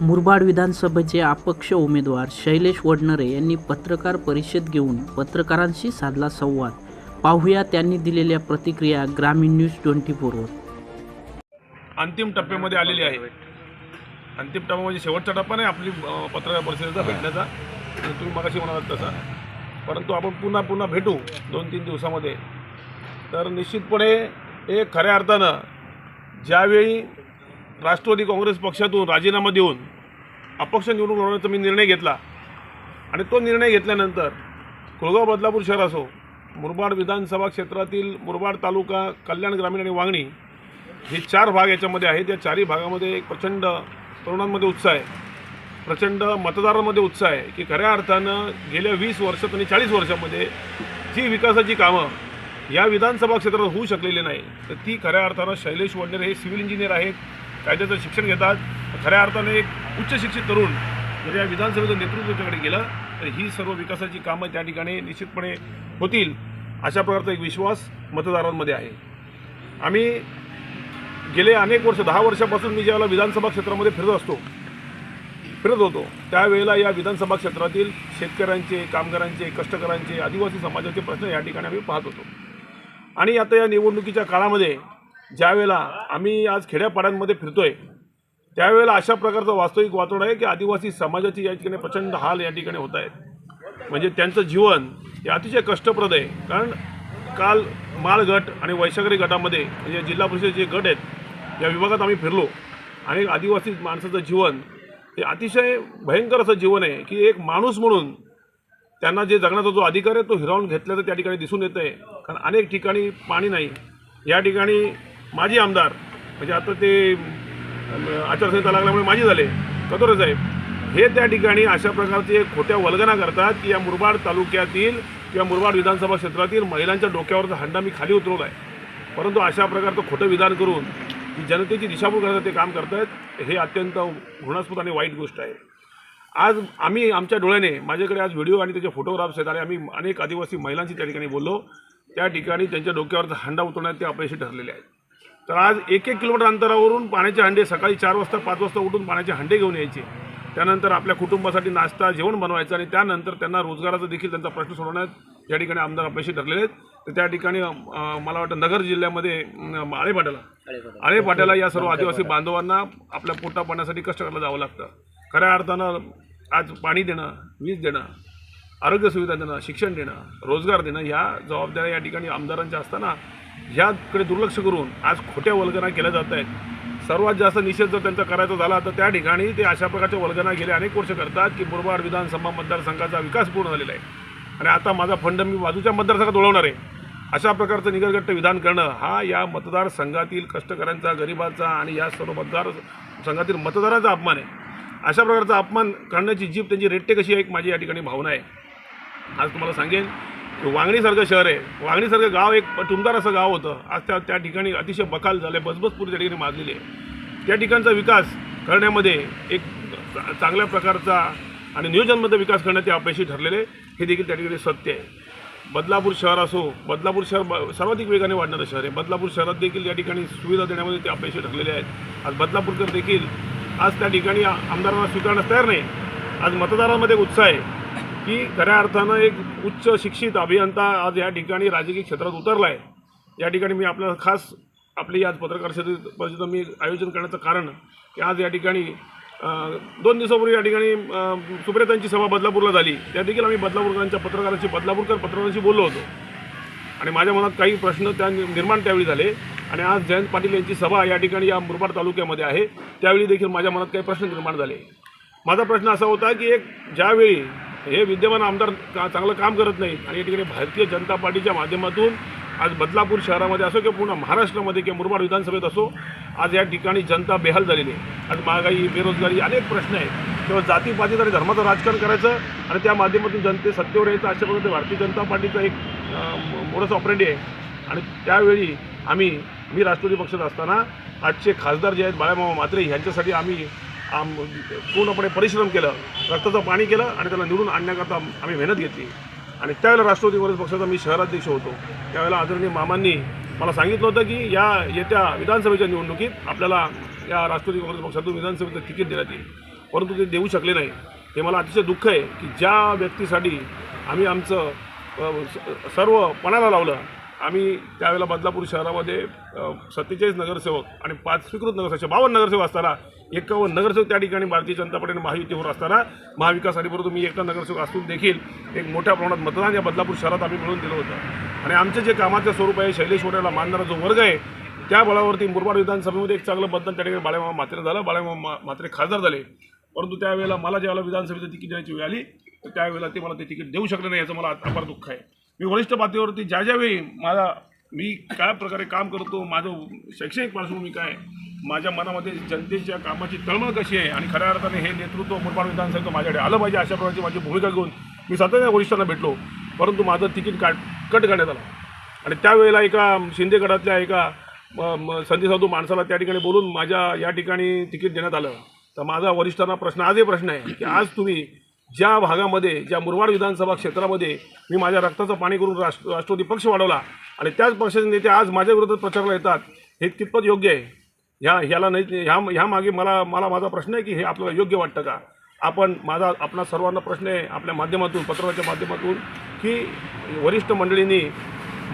मुरबाड विधानसभेचे अपक्ष उमेदवार शैलेश वडनरे यांनी पत्रकार परिषद घेऊन पत्रकारांशी साधला संवाद. पाहूया त्यांनी दिलेल्या प्रतिक्रिया ग्रामीण न्यूज ट्वेंटी फोरवर अंतिम टप्प्यामध्ये आलेली आहे. अंतिम टप्पा म्हणजे शेवटचा टप्पा नाही आपली पत्रकार परिषदेचा भेटण्याचा. तुम्ही मगाशी म्हणालात तसा. परंतु आपण पुन्हा पुन्हा भेटू दोन तीन दिवसामध्ये. तर निश्चितपणे एक खऱ्या अर्थानं ज्यावेळी राष्ट्रवादी काँग्रेस पक्षातून राजीनामा देऊन अपक्ष निवडणूक लढवण्याचा मी निर्णय घेतला. आणि तो निर्णय घेतल्यानंतर कुळगाव बदलापूर शहर असो मुरबाड विधानसभा क्षेत्रातील मुरबाड तालुका कल्याण ग्रामीण आणि वांगणी हे चार भाग याच्यामध्ये आहेत. या चारही भागामध्ये एक प्रचंड तरुणांमध्ये उत्साह आहे. प्रचंड मतदारांमध्ये उत्साह आहे की खऱ्या अर्थानं गेल्या वीस वर्षात आणि चाळीस वर्षामध्ये जी विकासाची कामं या विधानसभा क्षेत्रात होऊ शकलेली नाही तर ती खऱ्या अर्थानं शैलेश वडनेर हे सिव्हिल इंजिनियर आहेत. कायद्याचं शिक्षण घेतात. खऱ्या अर्थाने एक उच्च शिक्षित तरुण जर या विधानसभेचं नेतृत्व त्याच्याकडे गेलं तर ही सर्व विकासाची कामं त्या ठिकाणी निश्चितपणे होतील अशा प्रकारचा एक विश्वास मतदारांमध्ये आहे. आम्ही गेले अनेक वर्ष दहा वर्षापासून मी ज्यावेळेला विधानसभा क्षेत्रामध्ये फिरत असतो फिरत होतो त्यावेळेला या विधानसभा क्षेत्रातील शेतकऱ्यांचे कामगारांचे कष्टकऱ्यांचे आदिवासी समाजाचे प्रश्न या ठिकाणी आम्ही पाहत होतो. आणि आता या निवडणुकीच्या काळामध्ये ज्यावेळेला आम्ही आज खेड्यापाड्यांमध्ये फिरतोय त्यावेळेला अशा प्रकारचं वास्तविक वातावरण आहे की आदिवासी समाजाची या ठिकाणी प्रचंड हाल या ठिकाणी होत आहेत. म्हणजे त्यांचं जीवन हे अतिशय कष्टप्रद आहे. कारण काल माळ गट आणि वैशागरी गटामध्ये म्हणजे जिल्हा परिषद जे गट आहेत या विभागात आम्ही फिरलो. आणि आदिवासी माणसाचं जीवन हे अतिशय भयंकर असं जीवन आहे की एक माणूस म्हणून त्यांना जे जगण्याचा जो अधिकार आहे तो हिरावून घेतल्याचं त्या ठिकाणी दिसून येतं आहे कारण अनेक ठिकाणी पाणी नाही. या ठिकाणी माजी आमदार म्हणजे आता ते आचारसंहिता लागल्यामुळे माजी झाले कतोरे साहेब हे त्या ठिकाणी अशा प्रकारचे खोट्या वल्गना करतात की या मुरबाड तालुक्यातील किंवा मुरबाड विधानसभा क्षेत्रातील महिलांच्या डोक्यावरचा हंडा मी खाली उतरवला आहे. परंतु अशा प्रकारचं खोटं विधान करून जनतेची दिशाभूल करण्याचं ते काम करतायत हे अत्यंत घृणास्पद आणि वाईट गोष्ट आहे. आज आम्ही आमच्या डोळ्याने माझ्याकडे आज व्हिडिओ आणि त्याचे फोटोग्राफ्स आहेत आणि आम्ही अनेक आदिवासी महिलांशी त्या ठिकाणी बोललो त्या ठिकाणी त्यांच्या डोक्यावरचा हंडा उतरवण्यात ते अपयशी ठरलेले आहेत. तर आज एक एक किलोमीटर अंतरावरून पाण्याचे हंडे सकाळी चार वाजता पाच वाजता उठून पाण्याचे हंडे घेऊन यायचे. त्यानंतर आपल्या कुटुंबासाठी नाश्ता जेवण बनवायचं आणि त्यानंतर त्यांना रोजगाराचा देखील त्यांचा प्रश्न सोडवण्यात या ठिकाणी आमदार अपयशी ठरलेले आहेत. तर त्या ठिकाणी मला वाटतं नगर जिल्ह्यामध्ये अं, आळेपाट्याला आळेपाट्याला या सर्व आदिवासी बांधवांना आपल्या पोटा पाण्यासाठी कष्ट करायला जावं लागतं. खऱ्या अर्थानं आज पाणी देणं वीज देणं आरोग्य सुविधा देणं शिक्षण देणं रोजगार देणं ह्या जबाबदाऱ्या या ठिकाणी आमदारांच्या असताना ह्याकडे दुर्लक्ष करून आज खोट्या वल्गना केल्या जात आहेत. सर्वात जास्त निषेध जर त्यांचा करायचा झाला तर त्या ठिकाणी ते अशा प्रकारच्या वल्गना गेले अनेक वर्ष करतात की मुरबाड विधानसभा मतदारसंघाचा विकास पूर्ण झालेला आहे. आणि आता माझा फंड मी बाजूच्या मतदारसंघात ओळवणार आहे. अशा प्रकारचं निगरगट्ट विधान करणं हा या मतदारसंघातील कष्टकऱ्यांचा गरिबाचा आणि या सर्व मतदार संघातील मतदारांचा अपमान आहे. अशा प्रकारचा अपमान करण्याची जीभ त्यांची रेट्टे कशी आहे एक माझी या ठिकाणी भावना आहे. आज तुम्हाला सांगेन वांगणीसारखं शहर आहे. वांगणीसारखं गाव एक टुमदार असं गाव होतं. आज त्या त्या ठिकाणी अतिशय बकाल झालं. बसबसपूर त्या ठिकाणी माजलेली आहे. त्या ठिकाणचा विकास करण्यामध्ये एक चांगल्या प्रकारचा आणि नियोजनमध्ये विकास करण्यात ते अपयशी ठरलेले हे देखील त्या ठिकाणी सत्य आहे. बदलापूर शहर असो बदलापूर शहर सर्वाधिक वेगाने वाढणारं शहर आहे. बदलापूर शहरात देखील या ठिकाणी सुविधा देण्यामध्ये ते अपयशी ठरलेले आहेत. आज बदलापूरकर देखील आज त्या ठिकाणी आमदारांना स्वीकारण्यास तयार नाही. आज मतदारांमध्ये उत्साह आहे. की खऱ्या अर्थानं एक उच्च शिक्षित अभियंता आज या ठिकाणी राजकीय क्षेत्रात उतरला आहे या ठिकाणी मी आपल्याला खास आपली आज पत्रकार परिषद परिषद मी आयोजन करण्याचं कारण की आज या ठिकाणी दोन दिवसापूर्वी या ठिकाणी सुप्रेतांची सभा बदलापूरला झाली. त्या देखील आम्ही बदलापूरकरांच्या पत्रकारांशी बदलापूरकर पत्रकारांशी बोललो होतो. आणि माझ्या मनात काही प्रश्न त्या निर्माण त्यावेळी झाले. आणि आज जयंत पाटील यांची सभा या ठिकाणी या मुरबाड तालुक्यामध्ये आहे. त्यावेळी देखील माझ्या मनात काही प्रश्न निर्माण झाले. माझा प्रश्न असा होता की एक ज्यावेळी हे विद्यमान आमदार का चांगलं काम करत नाहीत. आणि या ठिकाणी भारतीय जनता पार्टीच्या माध्यमातून आज बदलापूर शहरामध्ये असो किंवा पूर्ण महाराष्ट्रामध्ये किंवा मुरबाड विधानसभेत असो आज या ठिकाणी जनता बेहाल झालेली आहे. आज महागाई बेरोजगारी अनेक प्रश्न आहेत. किंवा जातीपातीचं आणि धर्माचं राजकारण करायचं आणि त्या माध्यमातून जनते सत्तेवर यायचं अशा पद्धतीने भारतीय जनता पार्टीचं एक मोडस ऑपरेंडी आहे. आणि त्यावेळी आम्ही मी राष्ट्रवादी पक्षात असताना आजचे खासदार जे आहेत बाळामामा म्हात्रे ह्यांच्यासाठी आम्ही आम पूर्णपणे परिश्रम केलं रक्ताचं पाणी केलं आणि त्याला निवडून आणण्याकरता आम्ही मेहनत घेतली. आणि त्यावेळेला राष्ट्रवादी काँग्रेस पक्षाचा मी शहराध्यक्ष होतो. त्यावेळेला आदरणीय मामांनी मला सांगितलं होतं की या येत्या विधानसभेच्या निवडणुकीत आपल्याला या राष्ट्रवादी काँग्रेस पक्षातून विधानसभेचं तिकीट देण्यात येईल. परंतु ते देऊ शकले नाही. हे मला अतिशय दुःख आहे की ज्या व्यक्तीसाठी आम्ही आमचं सर्व पणाला लावलं आम्ही त्यावेळेला बदलापूर शहरामध्ये सत्तेचाळीस नगरसेवक आणि पाच स्वीकृत नगरसेवक बावन्न नगरसेवक असताना एकावन्न नगरसेवक त्या ठिकाणी भारतीय जनता पार्टीने महायुतीवर असताना महाविकास आघाडीबरोबर मी एकटा नगरसेवक असून देखील एक मोठ्या प्रमाणात मतदान या बदलापूर शहरात आम्ही मिळवून दिलं होतं. आणि आमचं जे कामाचं स्वरूप आहे शैलेश वडेला मानणारा जो वर्ग आहे त्या बळावरती मुरबाड विधानसभेमध्ये एक चांगलं मतदान त्या ठिकाणी बाळेमामा मात्रे झालं. बाळेमामा मात्रे खासदार झाले. परंतु त्यावेळेला मला ज्यावेळेला विधानसभेचं तिकीट द्यायची वेळ आली तर त्यावेळेला ते मला ते तिकीट देऊ शकले नाही याचं मला अपार दुःख आहे. मी वरिष्ठ पातळीवरती ज्या ज्यावेळी माझा मी काय प्रकारे काम करतो माझं शैक्षणिक पार्श्वभूमी काय माझ्या मनामध्ये जनतेच्या कामाची तळमळ कशी आहे आणि खऱ्या अर्थाने हे नेतृत्व मुरबाड विधानसभेचं माझ्याकडे आलं पाहिजे अशा प्रकारची माझी भूमिका घेऊन मी सातत्याने वरिष्ठांना भेटलो. परंतु माझं तिकीट काट कट करण्यात आलं. आणि त्यावेळेला एका शिंदे गटातल्या एका म- संधी साधू माणसाला त्या ठिकाणी बोलून माझ्या या ठिकाणी तिकीट देण्यात आलं. तर माझा वरिष्ठांना प्रश्न आजही प्रश्न आहे की आज तुम्ही ज्या भागामध्ये ज्या मुरबाड विधानसभा क्षेत्रामध्ये मी माझ्या रक्ताचं पाणी करून राष्ट्र राष्ट्रवादी पक्ष वाढवला आणि त्याच पक्षाचे नेते आज माझ्या विरोधात येतात हे कितपत योग्य आहे. ह्या ह्याला नाही ह्या ह्या मागे मला मला माझा प्रश्न आहे की हे आपल्याला योग्य वाटतं का? आपण माझा आपणा सर्वांना प्रश्न आहे आपल्या माध्यमातून पत्रकाराच्या माध्यमातून की वरिष्ठ मंडळींनी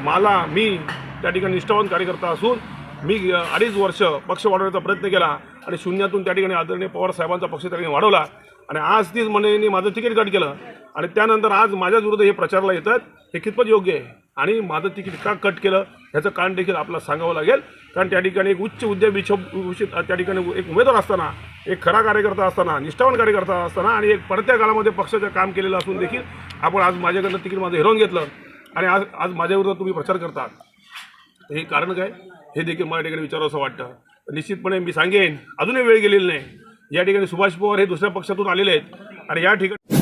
मला मी त्या ठिकाणी निष्ठावान कार्यकर्ता असून मी अडीच वर्ष पक्ष वाढवण्याचा प्रयत्न केला आणि शून्यातून त्या ठिकाणी आदरणीय पवार साहेबांचा पक्ष त्या ठिकाणी वाढवला आणि आज तीच मंडळींनी माझं तिकीट कट केलं. आणि त्यानंतर आज माझ्या विरुद्ध हे प्रचाराला येतात हे कितपत योग्य आहे? आणि माझं तिकीट का कट केलं ह्याचं कारण देखील आपल्याला सांगावं लागेल. कारण त्या ठिकाणी एक उच्च उद्योगविषयक त्या ठिकाणी एक उमेदवार असताना एक खरा कार्यकर्ता असताना निष्ठावान कार्यकर्ता असताना आणि एक पडत्या काळामध्ये पक्षाचं काम केलेलं असून देखील आपण आज माझ्याकडनं तिकीट माझं हिरवून घेतलं आणि आज आज माझ्याविरुद्ध तुम्ही प्रचार करता. तर हे कारण काय? हे देखील मला ठिकाणी विचारावं असं वाटतं. निश्चितपणे मी सांगेन अजूनही वेळ गेलेली नाही. या ठिकाणी सुभाष पवार हे दुसऱ्या पक्षातून आलेले आहेत आणि या ठिकाणी